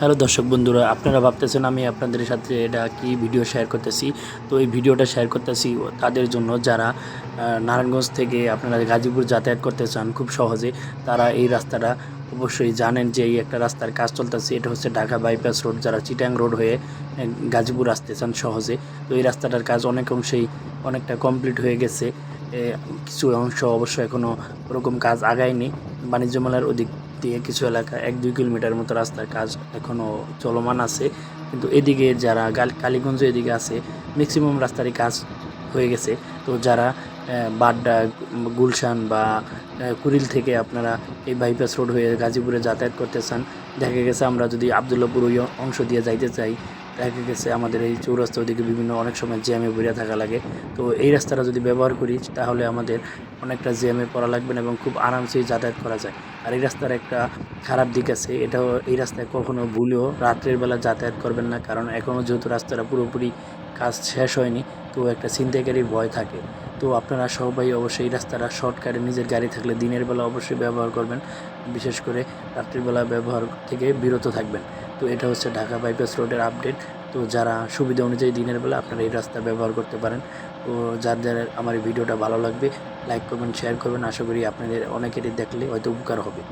Hello দর্শক বন্ধুরা, আপনারা ভাবতেছেন আমি আপনাদের সাথে এটা কি ভিডিও শেয়ার করতেছি? তো এই ভিডিওটা শেয়ার করতেছি তাদের জন্য যারা নারায়ণগঞ্জ থেকে আপনারা গাজীপুর যাতায়াত করতে চান খুব সহজে, তারা এই রাস্তাটা অবশ্যই জানেন যে এই একটা রাস্তার কাজ চলতেছে। এটা হচ্ছে ঢাকা বাইপাস রোড যারা চিটাং রোড হয়ে গাজীপুর আসতে চান সহজে। তো এই রাস্তাটার কাজ অনেক অংশেই অনেকটা কমপ্লিট হয়ে গেছে। কিছু অংশ অবশ্য এখনও ওরকম কাজ আগায়নি। বাণিজ্য মেলার ওদিক দিয়ে কিছু এলাকা, এক দুই কিলোমিটার মতো রাস্তার কাজ এখনও চলমান আছে। কিন্তু এদিকে যারা কালীগঞ্জ এদিকে আছে ম্যাক্সিমাম রাস্তারই কাজ হয়ে গেছে। তো যারা বাড্ডা, গুলশান বা কুরিল কুড়িল থেকে আপনারা এই বাইপাস রোড হয়ে গাজীপুরে যাতায়াত করতে চান, দেখা গেছে আমরা যদি আবদুল্লাপুর ওই অংশ দিয়ে যাইতে চাই দেখা গেছে, আমাদের এই চৌরাস্তা ওদিকে বিভিন্ন অনেক সময় জ্যামে বেরিয়ে থাকা লাগে। তো এই রাস্তাটা যদি ব্যবহার করি, তাহলে আমাদের অনেকটা জ্যামে পড়া লাগবে না এবং খুব আরামসেই যাতায়াত করা যায়। আর এই রাস্তার একটা খারাপ দিক আছে, এটাও এই রাস্তায় কখনো ভুলেও রাত্রের বেলা যাতায়াত করবেন না, কারণ এখনও যেহেতু রাস্তাটা পুরোপুরি কাজ শেষ হয়নি, তো একটা ছিনতাইকারীর ভয় থাকে। তো আপনারা সবাই অবশ্যই এই রাস্তাটা শর্টকাটে নিজের গাড়ি থাকলে দিনের বেলা অবশ্যই ব্যবহার করবেন, বিশেষ করে রাত্রিবেলা ব্যবহার থেকে বিরত থাকবেন। তো এটা হচ্ছে ঢাকা বাইপাস রোডের আপডেট। তো যারা সুবিধা অনুযায়ী দিনের বেলা আপনারা এই রাস্তা ব্যবহার করতে পারেন। তো যার যারা আমার এই ভিডিওটা ভালো লাগবে লাইক করবেন শেয়ার করবেন। আশা করি আপনাদের অনেকেরই দেখলে হয়তো উপকার হবে।